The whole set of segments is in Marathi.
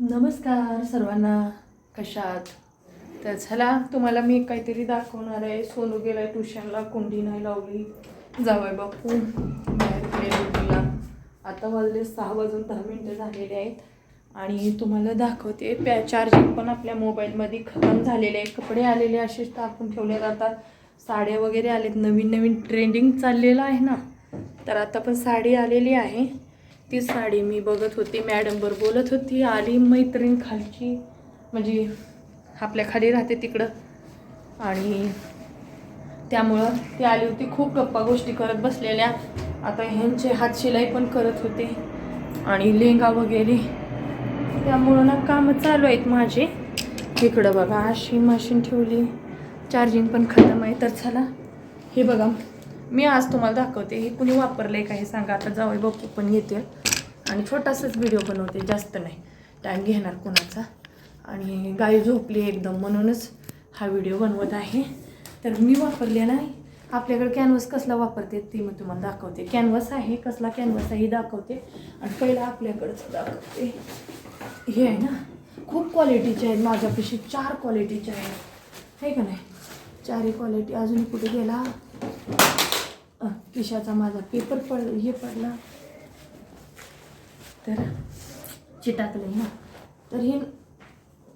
नमस्कार सर्वांना. कशात तर चला तुम्हाला मी काहीतरी दाखवणार आहे. सोनू गेलाय ट्युशनला कुंडी नाही लावली. जावं बापू बाहेर आता वाजले सहा वाजून दहा मिनटं झालेले आहेत. आणि तुम्हाला दाखवते पॅ चार्जिंग पण आपल्या मोबाईलमध्ये खतम झालेले आहे कपडे आलेले असेच टाकून ठेवले जातात साड्या वगैरे आलेत. नवीन नवीन ट्रेंडिंग चाललेलं आहे ना. तर आता पण साडी आलेली आहे. ती साडी मी बघत होती. मॅडमवर बोलत होती आली मैत्रीण खालची म्हणजे आपल्या खाली राहते तिकडं. आणि त्यामुळं ती आली होती खूप गप्पा गोष्टी करत बसलेल्या. आता ह्यांचे हात शिलाई पण करत होते. आणि लेंगा वगैरे. त्यामुळं ना कामं चालू आहेत माझे. इकडं बघा अशी मशीन ठेवली. चार्जिंग पण खतम आहे. तर चला हे बघा. मी आज तुम्हाला दाखवते हे कुणी वापरलं आहे का हे सांगा. आता जावई बापू पण येतील आणि छोटासाच व्हिडिओ बनवते जास्त नाही. टाईम घेणार कोणाचा? आणि गाय झोपली एकदम म्हणूनच हा व्हिडिओ बनवत आहे. तर मी वापरले नाही आपल्याकडे कॅनव्हस कसला वापरते ती मी तुम्हाला दाखवते. कॅनव्हस आहे कसला कॅनव्हस आहे दाखवते. आणि पहिला आपल्याकडचं दाखवते. हे आहे ना खूप क्वालिटीचे आहेत माझ्यापाशी चार क्वालिटीचे आहेत. आहे का नाही? चारही क्वालिटी अजून कुठे गेला? किशाचा माझा पेपर पड हे पडला. तर चिटाकलं ना. तर हे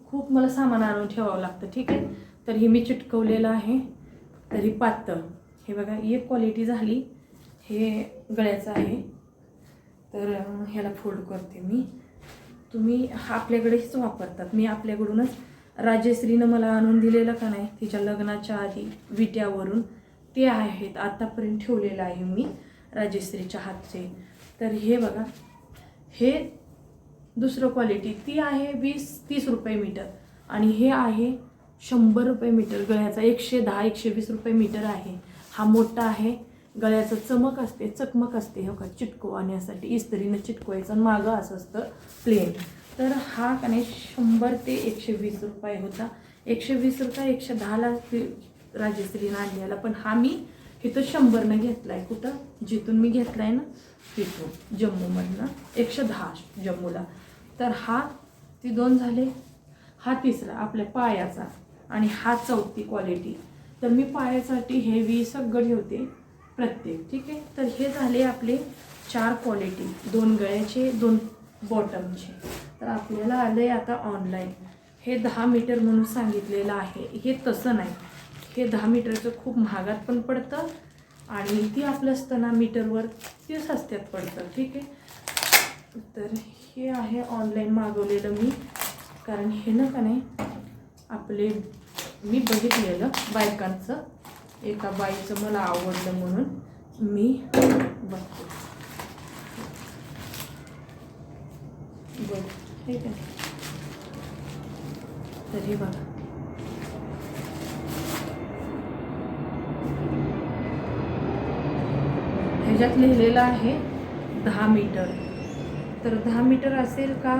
खूप मला सामान आणून ठेवावं लागतं ठीक आहे? तर हे मी चिटकवलेलं आहे. तरी पातळ. हे बघा एक क्वालिटी झाली. हे गळ्याचं आहे. तर ह्याला फोल्ड करते मी. तुम्ही हा आपल्याकडेच वापरतात. मी आपल्याकडूनच राजश्रीनं मला आणून दिलेलं का नाही? तिच्या लग्नाच्या आधी विट्यावरून. ते आहेत आत्तापर्यंत ठेवलेलं आहे मी राजेश्रीच्या हातचे. तर हे बघा हे दुसरं क्वालिटी ती आहे वीस तीस रुपये मीटर आणि हे आहे शंभर रुपये मीटर गळ्याचा एकशे दहा एकशे वीस रुपये मीटर आहे. हा मोठा आहे गळ्याचं चमक असते चकमक असते हो का? चिटकवण्यासाठी इस्त्रीनं चिटकवायचं आणि मागं असं असतं प्लेन तर हा का नाही शंभर ते एकशे वीस रुपये होता. एकशे वीस रुपये एकशे दहाला राजश्रीनं आणलेला पण हा मी इथं शंभरनं घेतला आहे कुठं? जिथून मी घेतला आहे ना तिथून जम्मूमधनं. एकशे दहा जम्मूला. तर हा ती दोन झाले. हा तिसरा आपल्या पायाचा. आणि हा चौथी क्वालिटी तर मी पायासाठी हेवी सगळं ठेवते प्रत्येक. ठीक आहे? तर हे झाले आपले चार क्वालिटी दोन गळ्याचे दोन बॉटमचे तर आपल्याला आलं आहे आता ऑनलाईन हे दहा मीटर म्हणून सांगितलेलं आहे. हे तसं नाही. हे दहा मीटरचं खूप महागात पण पडतं आणि ती आपलं असताना मीटरवर ते सस्त्यात पडतं. ठीक आहे? तर हे आहे ऑनलाईन मागवलेलं मी. कारण हे ना का नाही आपले मी बघितलेलं बायकांचं. एका बाईचं मला आवडलं म्हणून मी बघते. बघ ठीक आहे? तर हे बघा. ह्याच्यात लिहिलेलं आहे दहा मीटर. तर दहा मीटर असेल का?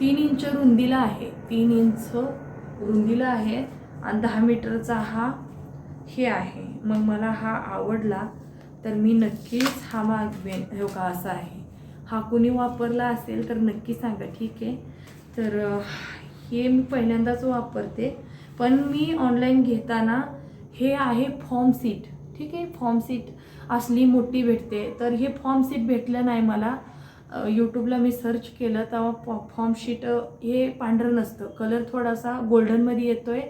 तीन इंच रुंदीला आहे. तीन इंच रुंदीला आहे आणि दहा मीटरचा हा हे आहे. मग मला हा आवडला तर मी नक्कीच हा मागवेन. हो का? असा आहे. हा कुणी वापरला असेल तर नक्की सांगा. ठीक आहे. तर हे मी पहिल्यांदाच वापरते. पण मी ऑनलाईन घेताना हे आहे फॉर्म सीट ठीक आहे? फॉर्म सीट असली मोठी भेटते. तर हे फॉर्म सीट भेटलं नाही मला. यूट्यूबला मी सर्च केलं तेव्हा फॉ फॉर्म शीट हे पांढरं नसतं. कलर थोडासा गोल्डनमध्ये येतो आहे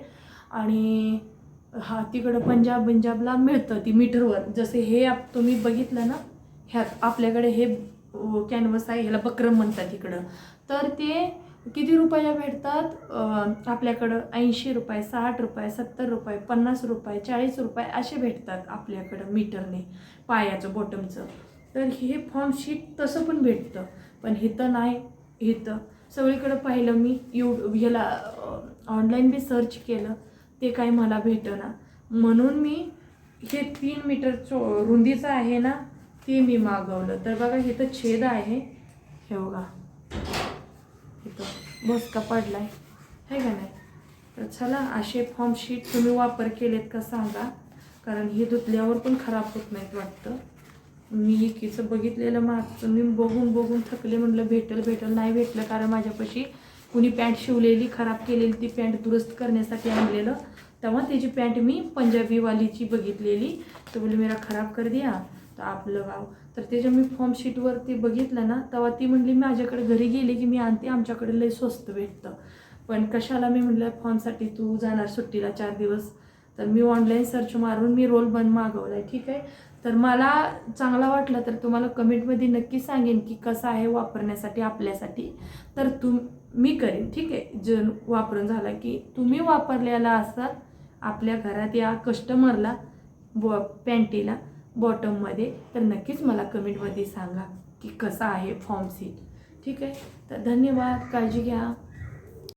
आणि हा तिकडं पंजाब पंजाबला मिळतं ती मीटरवर. जसे हे आप तुम्ही बघितलं ना ह्यात आपल्याकडे हे कॅनव्हस आहे ह्याला बक्रम म्हणतात तिकडं तर ते किती रुपयाला भेटतात? आपल्याकडं ऐंशी रुपये साठ रुपये सत्तर रुपये पन्नास रुपये चाळीस रुपये असे भेटतात आपल्याकडं मीटरने पायाचं बॉटमचं तर हे फॉर्मशीट तसं पण भेटतं पण इथं नाही इथं सगळीकडं पाहिलं मी यू ह्याला ऑनलाईन बी सर्च केलं ते काही मला भेटना. म्हणून मी हे तीन मीटर चो रुंदीचं आहे ना ते मी मागवलं. तर बघा इथं छेद आहे. हे बघा. इथं भोसका पडलाय. आहे का नाही? तर चला असे फॉर्मशीट तुम्ही वापर केलेत का सांगा. कारण हे धुतल्यावर पण खराब होत नाहीत वाटतं. मी एकीचं बघितलेलं मागचं मी बघून बघून थकले म्हटलं भेटल भेटल नाही भेटलं कारण माझ्यापाशी कुणी पॅन्ट शिवलेली खराब केलेली ती पॅन्ट दुरुस्त करण्यासाठी आणलेलं. तेव्हा त्याची पॅन्ट मी पंजाबीवालीची बघितलेली. तर बोलली मेरा खराब कर दिया. तर आपलं गाव तर त्याच्या मी फॉर्मशीटवरती बघितलं ना तेव्हा ती म्हणली माझ्याकडे घरी गेली की मी आणते आमच्याकडे लय स्वस्त भेटतं. पण कशाला मी म्हटलं फॉर्मसाठी तू जाणार सुट्टीला चार दिवस. तर मी ऑनलाईन सर्च मारून मी रोल बन मागवला आहे ठीक आहे? तर मला चांगला वाटला तर तुम्हाला कमेंटमध्ये नक्की सांगेन की कसं आहे वापरण्यासाठी आपल्यासाठी. तर तुम मी करेन ठीक आहे? जर वापरून झाला की तुम्ही वापरलेला असाल आपल्या घरात या कस्टमरला बॉ पॅन्टीला बॉटममध्ये तर नक्कीच मला कमेंटमध्ये सांगा की कसा आहे फॉर्म सीट ठीक आहे? तर धन्यवाद. काळजी घ्या.